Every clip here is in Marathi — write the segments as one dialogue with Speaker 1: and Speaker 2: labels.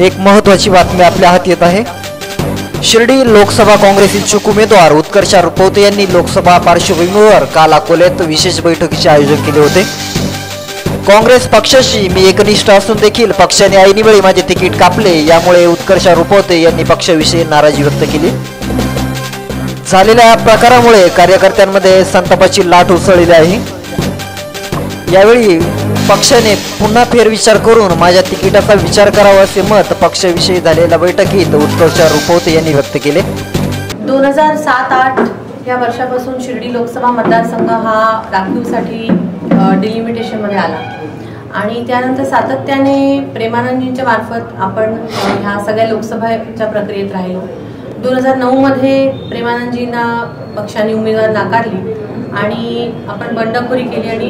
Speaker 1: एक महत्त्वाची बातमी आपल्या हात येत आहे. शिर्डी लोकसभा काँग्रेस इच्छुक उमेदवार उत्कर्षा रुपवते यांनी लोकसभा पार्श्वभूमीवर काल अकोल्यात विशेष बैठकीचे आयोजन केले होते. काँग्रेस पक्षाशी मी एकनिष्ठ असून देखील पक्षाने ऐनवेळी माझे तिकीट कापले यामुळे उत्कर्षा रुपवते यांनी पक्षाविषयी नाराजी व्यक्त केली. झालेल्या या प्रकारामुळे कार्यकर्त्यांमध्ये संतापाची लाट उसळलेली आहे. यावेळी पक्षाने पुन्हा फेरविचार करून माझ्या तिकिटाचा विचार करावा असे मत पक्षाविषयी झालेल्या बैठकीत उत्कर्ष रुपवते यांनी व्यक्त केले.
Speaker 2: दोन हजार सात आठ या वर्षापासून शिर्डी लोकसभा मतदारसंघ हा राखीवसाठी डिलिमिटेशनमध्ये आला. आणि त्यानंतर सातत्याने प्रेमानंदजींच्या मार्फत आपण ह्या सगळ्या लोकसभेच्या प्रक्रियेत राहिलो. दोन हजार नऊमध्ये प्रेमानंदजींना पक्षाने उमेदवार नाकारली. आणि आपण बंडखोरी केली आणि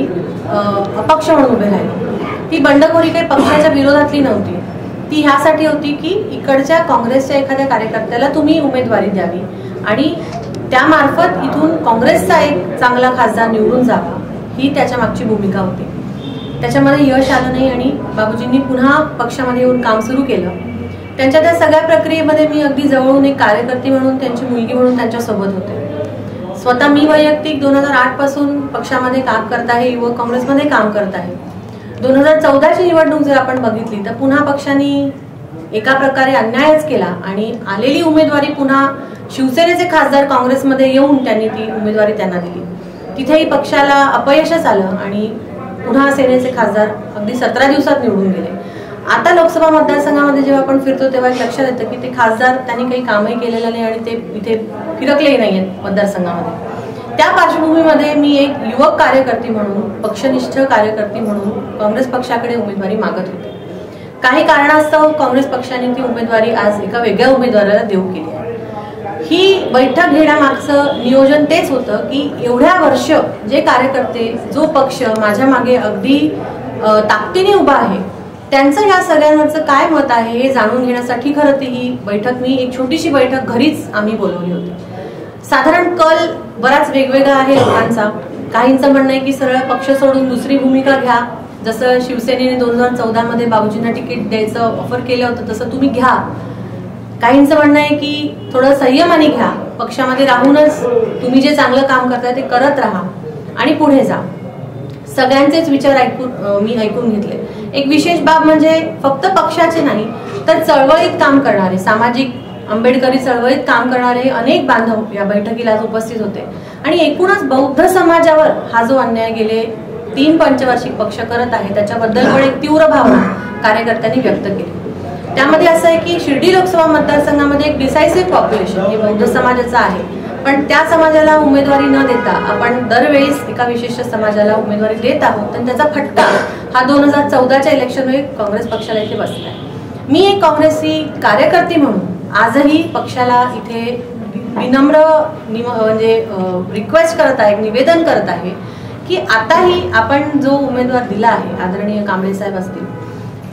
Speaker 2: अपक्ष म्हणून उभे राहिलो. ती बंडखोरी काही पक्षाच्या विरोधातली नव्हती. ती ह्यासाठी होती की इकडच्या काँग्रेसच्या एखाद्या कार्यकर्त्याला तुम्ही उमेदवारी द्यावी आणि त्यामार्फत इथून काँग्रेसचा एक चांगला खासदार निवडून जावा ही त्याच्या मागची भूमिका होती. त्याच्यामध्ये यश आलं नाही आणि बाबूजींनी पुन्हा पक्षामध्ये येऊन काम सुरू केलं. त्यांच्या त्या सगळ्या प्रक्रियेमध्ये मी अगदी जवळून एक कार्यकर्ती म्हणून त्यांची मुलगी म्हणून त्यांच्यासोबत होते. स्वतः मी वैयक्तिक दोन हजार आठपासून पक्षामध्ये काम करत आहे युवक काँग्रेसमध्ये काम करत आहे. दोन हजार चौदाची निवडणूक जर आपण बघितली तर पुन्हा पक्षाने एका प्रकारे अन्यायच केला आणि आलेली उमेदवारी पुन्हा शिवसेनेचे खासदार काँग्रेसमध्ये येऊन त्यांनी ती उमेदवारी त्यांना दिली. तिथेही पक्षाला अपयशच आलं आणि पुन्हा सेनेचे खासदार अगदी सतरा दिवसात निवडून गेले. आता लोकसभा मतदारसंघामध्ये जेव्हा आपण फिरतो तेव्हा एक लक्षात येतं की ते खासदार त्यांनी काही कामही केलेलं नाही आणि ते इथे फिरकलेही नाही आहेत मतदारसंघामध्ये. त्या पार्श्वभूमीमध्ये मी एक युवक कार्यकर्ती म्हणून पक्षनिष्ठ कार्यकर्ती म्हणून काँग्रेस पक्षाकडे उमेदवारी मागत होते. काही कारणास्तव काँग्रेस पक्षाने ती उमेदवारी आज एका वेगळ्या उमेदवाराला देऊ केली आहे. ही बैठक घेण्यामागचं नियोजन तेच होतं की एवढ्या वर्ष जे कार्यकर्ते जो पक्ष माझ्या मागे अगदी ताकदीने उभा आहे त्यांचं या सगळ्यांवरचं काय मत आहे हे जाणून घेण्यासाठी खरं ती ही बैठक मी एक छोटीशी बैठक घरीच आम्ही बोलवली होती. साधारण कल बराच वेगवेगळा आहे लोकांचा. काहींचं म्हणणं आहे की सरळ पक्ष सोडून दुसरी भूमिका घ्या. जसं शिवसेनेने दोन हजार चौदा मध्ये बाबूजींना तिकीट द्यायचं ऑफर केलं होतं तसं तुम्ही घ्या. काहींचं म्हणणं आहे की थोडं संयमाने घ्या. पक्षामध्ये राहूनच तुम्ही जे चांगलं काम करताय ते करत राहा आणि पुढे जा. सगळ्यांचेच विचार ऐकून मी ऐकून घेतले. एक विशेष बाब म्हणजे फक्त पक्षाचे नाही तर चळवळीत काम करणारे सामाजिक आंबेडकरी चळवळीत काम करणारे अनेक बांधव या बैठकीला आज उपस्थित होते. आणि एकूणच बौद्ध समाजावर हा जो अन्याय गेले तीन पंचवार्षिक पक्ष करत आहे त्याच्याबद्दल पण एक तीव्र भावना कार्यकर्त्यांनी व्यक्त केली. त्यामध्ये असं आहे की शिर्डी लोकसभा मतदारसंघामध्ये एक डिसायसिव्ह पॉप्युलेशन हे बौद्ध समाजाचं आहे. पण त्या समाजाला उमेदवारी न देता आपण दरवेळेस एका विशिष्ट समाजाला उमेदवारी देत आहोत आणि त्याचा फटका हा दोन हजार चौदाच्या इलेक्शनमुळे काँग्रेस पक्षाला इथे बसलाय मी एक काँग्रेसी कार्यकर्ती म्हणून आजही पक्षाला इथे विनम्र निम म्हणजे रिक्वेस्ट करत आहे निवेदन करत आहे की आताही आपण जो उमेदवार दिला आहे आदरणीय कांबळे साहेब असतील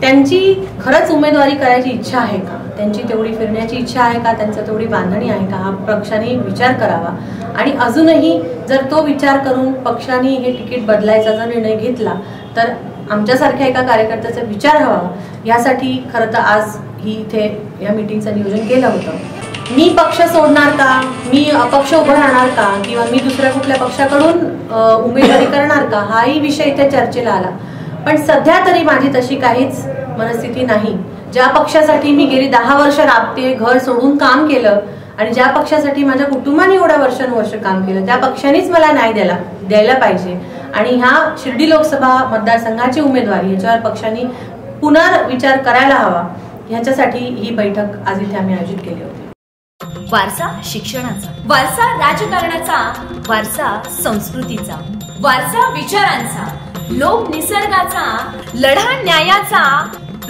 Speaker 2: त्यांची खरंच उमेदवारी करायची इच्छा आहे का? त्यांची तेवढी फिरण्याची इच्छा आहे का? त्यांचं तेवढी बांधणी आहे का? हा पक्षाने विचार करावा. आणि अजूनही जर तो विचार करून पक्षाने हे तिकीट बदलायचा जर निर्णय घेतला तर आमच्यासारख्या एका कार्यकर्त्याचा विचार हवा. यासाठी खरं तर आज ही इथे या मीटिंगचं नियोजन केलं होतं. मी पक्ष सोडणार का? मी अपक्ष उभं राहणार का? किंवा मी दुसऱ्या कुठल्या पक्षाकडून उमेदवारी करणार का? हाही विषय इथे चर्चेला आला. पण सध्या तरी माझी तशी काहीच मनस्थिती नाही. ज्या पक्षासाठी मी गेली दहा वर्ष राबते घर सोडून काम केलं आणि ज्या पक्षासाठी माझ्या कुटुंबाने एवढ्या वर्षानुवर्ष काम केलं त्या पक्षानेच मला न्याय द्यायला द्यायला पाहिजे. आणि ह्या शिर्डी लोकसभा मतदारसंघाची उमेदवारी याच्यावर पक्षांनी पुनर्विचार करायला हवा ह्याच्यासाठी ही बैठक आज इथे आम्ही आयोजित केली होती.
Speaker 3: वारसा शिक्षणाचा वारसा राजकारणाचा वारसा संस्कृतीचा वारसा विचारांचा लोक निसर्गाचा लढा न्यायाचा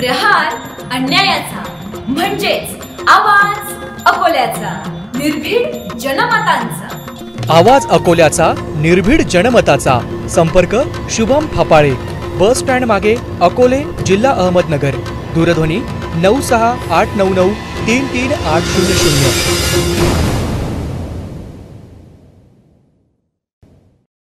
Speaker 3: प्रहार अन्यायाचा म्हणजेच आवाज अकोल्याचा निर्भीड जनमतांचा.
Speaker 4: आवाज अकोल्याचा निर्भीड जनमताचा. संपर्क शुभम फापाळे. बस स्टँड मागे अकोले जिल्हा अहमदनगर. दूरध्वनी नऊ सहा आठ नऊ नऊ तीन तीन आठ शून्य शून्य.